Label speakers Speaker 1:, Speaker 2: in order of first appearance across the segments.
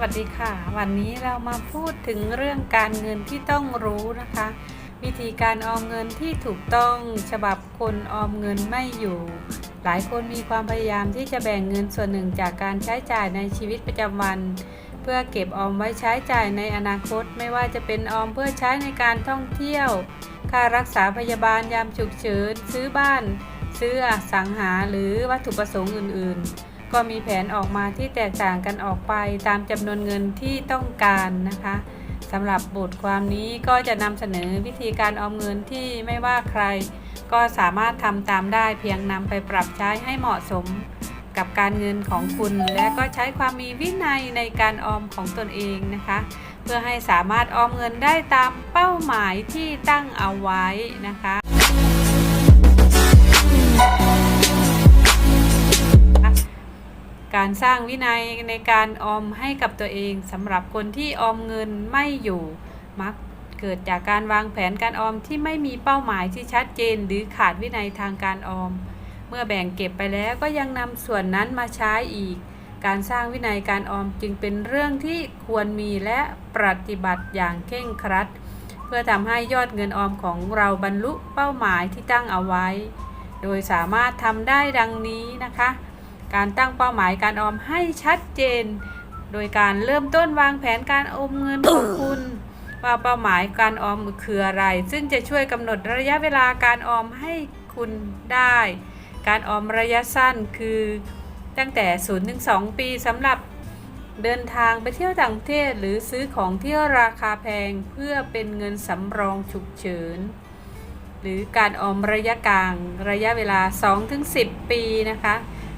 Speaker 1: วัสดีค่ะ วันนี้เรามาพูดถึงเรื่องการเงินที่ต้องรู้นะคะ วิธีการออมเงินที่ถูกต้องฉบับคนออมเงินไม่อยู่ หลายคนมีความพยายามที่จะแบ่งเงินส่วนหนึ่งจากการใช้จ่ายในชีวิตประจำวัน เพื่อเก็บออมไว้ใช้จ่ายในอนาคต ไม่ว่าจะเป็นออมเพื่อใช้ในการท่องเที่ยว ค่ารักษาพยาบาลยามฉุกเฉินซื้อบ้าน ซื้ออสังหาหรือวัตถุประสงค์อื่น ๆ ก็มีแผนออกมาที่แตกต่างกันออกไปตามจำนวนเงินที่ต้องการนะคะสำหรับบทความนี้ก็จะนำเสนอวิธีการออมเงินที่ไม่ว่าใคร ก็สามารถทำตามได้เพียงนำไปปรับใช้ให้เหมาะสมกับการเงินของคุณ และก็ใช้ความมีวินัยในการออมของตนเองนะคะ เพื่อให้สามารถออมเงินได้ตามเป้าหมายที่ตั้งเอาไว้นะคะ การสร้างวินัยในการออมให้กับตัวเองสำหรับคนที่ออมเงินไม่อยู่ มักเกิดจากการวางแผนการออมที่ไม่มีเป้าหมายที่ชัดเจน หรือขาดวินัยทางการออม เมื่อแบ่งเก็บไปแล้วก็ยังนำส่วนนั้นมาใช้อีก การสร้างวินัยการออมจึงเป็นเรื่องที่ควรมีและปฏิบัติอย่างเคร่งครัด เพื่อทำให้ยอดเงินออมของเราบรรลุเป้าหมายที่ตั้งเอาไว้ โดยสามารถทำได้ดังนี้นะคะ การตั้งเป้าหมายการออมให้ชัดเจน โดยการเริ่มต้นวางแผนการออมเงินของคุณว่าเป้าหมายการออมคืออะไร ซึ่งจะช่วยกำหนดระยะเวลาการออมให้คุณได้ การออมระยะสั้นคือตั้งแต่0ถึง2ปีสำหรับเดินทางไปเที่ยวต่างประเทศ หรือซื้อของที่ราคาแพงเพื่อเป็นเงินสำรองฉุกเฉิน หรือการออมระยะกลางระยะเวลา 2-10 ปีนะคะ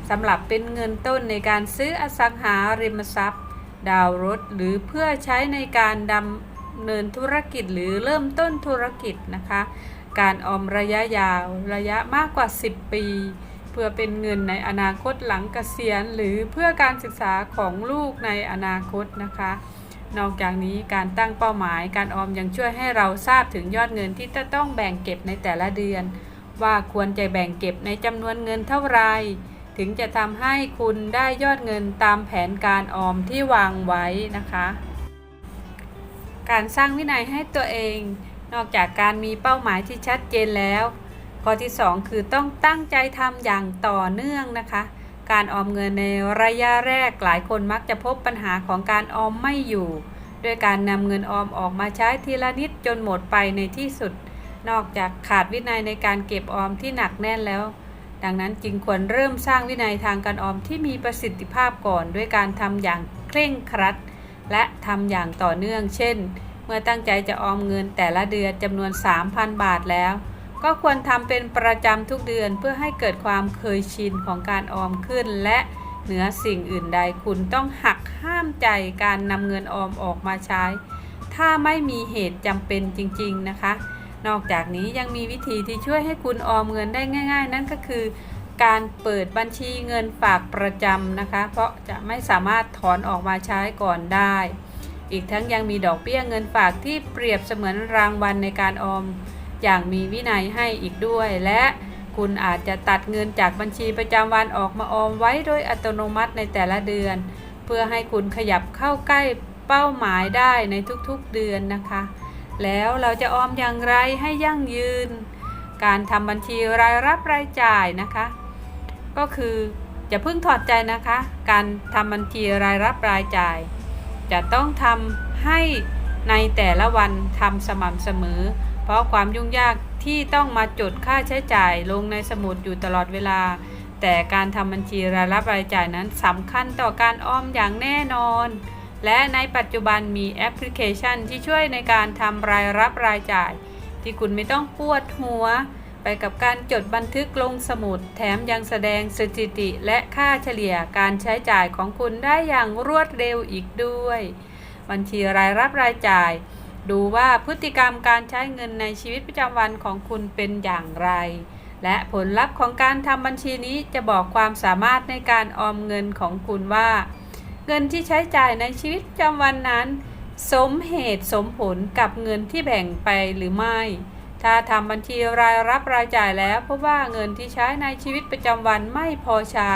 Speaker 1: สำหรับเป็นเงินต้นในการซื้ออสังหาริมทรัพย์ ดาวรถ หรือเพื่อใช้ในการดำเนินธุรกิจหรือเริ่มต้นธุรกิจนะคะ การออมระยะยาวระยะมากกว่า 10 ปี เพื่อเป็นเงินในอนาคตหลังเกษียณ หรือเพื่อการศึกษาของลูกในอนาคตนะคะ นอกจากนี้การตั้งเป้าหมายการออมยังช่วยให้เราทราบถึงยอดเงินที่จะต้องแบ่งเก็บในแต่ละเดือน ว่าควรจะแบ่งเก็บในจำนวนเงินเท่าไหร่ ถึงจะทำให้คุณได้ยอดเงินตามแผนการออมที่วางไว้นะคะ การสร้างวินัยให้ตัวเอง นอกจากการมีเป้าหมายที่ชัดเจนแล้ว ข้อที่ 2 คือต้องตั้งใจทำอย่างต่อเนื่องนะคะ การออมเงินในระยะแรกหลายคนมักจะพบปัญหาของการออมไม่อยู่ด้วยการนำเงินออมออกมาใช้ทีละนิดจนหมดไปในที่สุด นอกจากขาดวินัยในการเก็บออมที่หนักแน่นแล้ว ดังนั้นจึงควรเริ่มสร้างวินัยทางการออมที่มีประสิทธิภาพก่อน ด้วยการทำอย่างเคร่งครัด และทำอย่างต่อเนื่อง เช่น เมื่อตั้งใจจะออมเงินแต่ละเดือนจำนวน 3,000 บาทแล้ว ก็ควรทำเป็นประจำทุกเดือนเพื่อให้เกิดความเคยชินของการออมขึ้น และเหนือสิ่งอื่นใดคุณต้องหักห้ามใจการนำเงินออมออกมาใช้ ถ้าไม่มีเหตุจำเป็นจริง ๆนะคะ นอกจากนี้ยังมีวิธีที่ช่วยให้คุณออมเงินได้ง่าย ๆ นั่นก็คือ การเปิดบัญชีเงินฝากประจำนะคะ เพราะจะไม่สามารถถอนออกมาใช้ก่อนได้ อีกทั้งยังมีดอกเบี้ยเงินฝากที่เปรียบเสมือนรางวัลในการออม อย่างมีวินัยให้อีกด้วย และคุณอาจจะตัดเงินจากบัญชีประจำวันออกมาออมไว้โดยอัตโนมัติในแต่ละเดือน เพื่อให้คุณขยับเข้าใกล้เป้าหมายได้ในทุกๆเดือนนะคะ แล้วเราจะออมอย่างไรให้ยั่งยืน การทำบัญชีรายรับรายจ่ายนะคะ ก็คือจะพึ่งถอดใจนะคะ การทำบัญชีรายรับรายจ่าย จะต้องทำให้ในแต่ละวันทำสม่ำเสมอ เพราะความยุ่งยากที่ต้องมาจดค่าใช้จ่ายลงในสมุดอยู่ตลอดเวลา แต่การทำบัญชีรายรับรายจ่ายนั้นสำคัญต่อการออมอย่างแน่นอน และในปัจจุบันมีแอปพลิเคชันที่ช่วยในการทำรายรับรายจ่าย ที่คุณไม่ต้องปวดหัว ไปกับการจดบันทึกลงสมุด แถมยังแสดงสถิติและค่าเฉลี่ยการใช้จ่ายของคุณได้อย่างรวดเร็วอีกด้วย บัญชีรายรับรายจ่าย ดูว่าพฤติกรรมการใช้เงินในชีวิตประจำวันของคุณเป็นอย่างไร และผลลัพธ์ของการทำบัญชีนี้จะบอกความสามารถในการออมเงินของคุณว่า เงินที่ใช้จ่ายในชีวิตประจำวันนั้น สมเหตุสมผลกับเงินที่แบ่งไปหรือไม่ ถ้าทำบัญชีรายรับรายจ่ายแล้วพบว่าเงินที่ใช้ในชีวิตประจำวันไม่พอใช้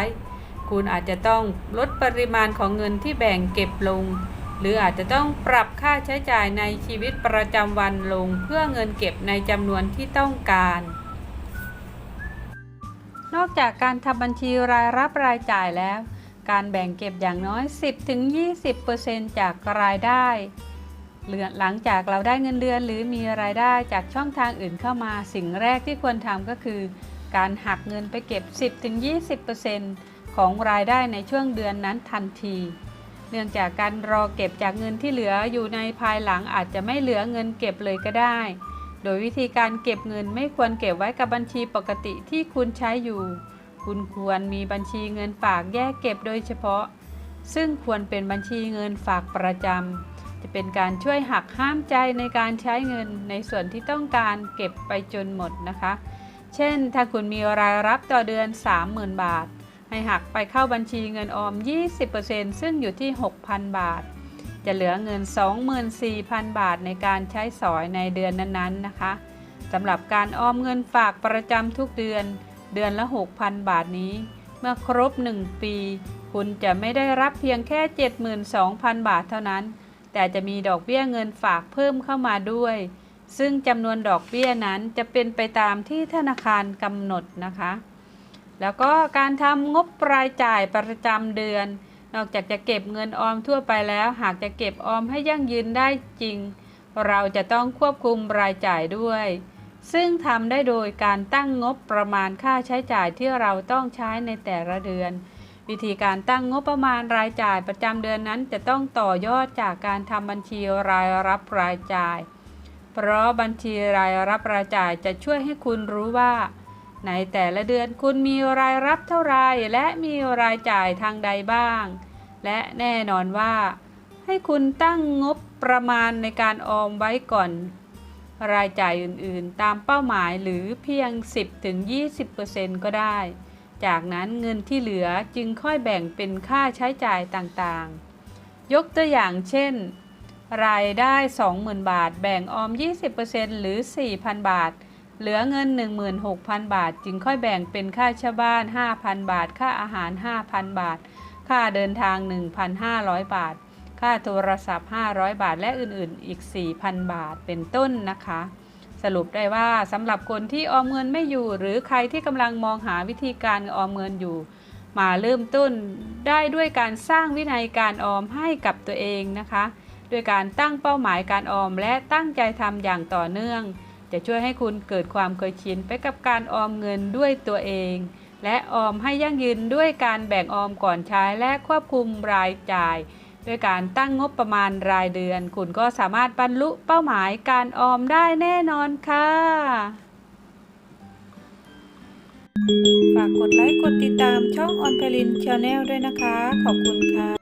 Speaker 1: คุณอาจจะต้องลดปริมาณของเงินที่แบ่งเก็บลง หรืออาจจะต้องปรับค่าใช้จ่ายในชีวิตประจำวันลง เพื่อเงินเก็บในจำนวนที่ต้องการนอกจากการทำบัญชีรายรับรายจ่ายแล้ว การแบ่งเก็บอย่างน้อย 10-20%จากรายได้เหลือหลังจากเราได้เงินเดือนหรือมีรายได้จากช่องทางอื่นเข้ามา สิ่งแรกที่ควรทำก็คือ การหักเงินไปเก็บ 10-20%ของรายได้ในช่วงเดือนนั้นทันที เนื่องจากการรอเก็บจากเงินที่เหลืออยู่ในภายหลังอาจจะไม่เหลือเงินเก็บเลยก็ได้ โดยวิธีการเก็บเงินไม่ควรเก็บไว้กับบัญชีปกติที่คุณใช้อยู่ คุณควรมีบัญชีเงินฝากแยกเก็บโดยเฉพาะ ซึ่งควรเป็นบัญชีเงินฝากประจำจะเป็นการช่วยหักห้ามใจในการใช้เงินในส่วนที่ต้องการเก็บไปจนหมดนะคะ เช่น ถ้าคุณมีรายรับต่อเดือน 30,000 บาท ให้หักไปเข้าบัญชีเงินออม 20%ซึ่งอยู่ที่ 6,000 บาท จะเหลือเงิน 24,000 บาทในการใช้สอยในเดือนนั้นๆนะคะสำหรับการออมเงินฝากประจำทุกเดือน เดือนละ 6,000 บาทนี้ เมื่อครบ 1 ปี คุณจะไม่ได้รับเพียงแค่ 72,000 บาทเท่านั้น แต่จะมีดอกเบี้ยเงินฝากเพิ่มเข้ามาด้วย ซึ่งจำนวนดอกเบี้ยนั้นจะเป็นไปตามที่ธนาคารกำหนดนะคะ แล้วก็การทำงบรายจ่ายประจำเดือน นอกจากจะเก็บเงินออมทั่วไปแล้ว หากจะเก็บออมให้ยั่งยืนได้จริง เราจะต้องควบคุมรายจ่ายด้วย ซึ่งทำได้โดยการตั้งงบประมาณค่าใช้จ่ายที่เราต้องใช้ในแต่ละเดือน วิธีการตั้งงบประมาณรายจ่ายประจำเดือนนั้นจะต้องต่อยอดจากการทำบัญชีรายรับรายจ่าย เพราะบัญชีรายรับรายจ่ายจะช่วยให้คุณรู้ว่า ในแต่ละเดือนคุณมีรายรับเท่าไรและมีรายจ่ายทางใดบ้าง และแน่นอนว่า ให้คุณตั้งงบประมาณในการออมไว้ก่อน รายจ่ายอื่นๆ ตามเป้าหมายหรือเพียง 10-20%ก็ได้ จากนั้นเงินที่เหลือจึงค่อยแบ่งเป็นค่าใช้จ่ายต่างๆ ยกตัวอย่างเช่น รายได้ 20,000 บาท แบ่งออม 20%หรือ 4,000 บาท เหลือเงิน 16,000 บาท จึงค่อยแบ่งเป็นค่าเช่าบ้าน 5,000 บาท ค่าอาหาร 5,000 บาท ค่าเดินทาง 1,500 บาท ค่าโทรศัพท์ 500 บาท และอื่นๆ อีก 4,000 บาทเป็นต้นนะคะ สรุปได้ว่าสำหรับคนที่ออมเงินไม่อยู่ หรือใครที่กำลังมองหาวิธีการออมเงินอยู่ มาเริ่มต้นได้ด้วยการสร้างวินัยการออมให้กับตัวเองนะคะด้วยการตั้งเป้าหมายการออมและตั้งใจทำอย่างต่อเนื่อง จะช่วยให้คุณเกิดความเคยชินไปกับการออมเงินด้วยตัวเอง และออมให้ยั่งยืนด้วยการแบ่งออมก่อนใช้และควบคุมรายจ่าย ด้วยการตั้งงบประมาณรายเดือน คุณก็สามารถบรรลุเป้าหมายการออมได้แน่นอนค่ะ ฝากกดไลค์กดติดตามช่องออนเพลินชาแนลด้วยนะคะ ขอบคุณค่ะ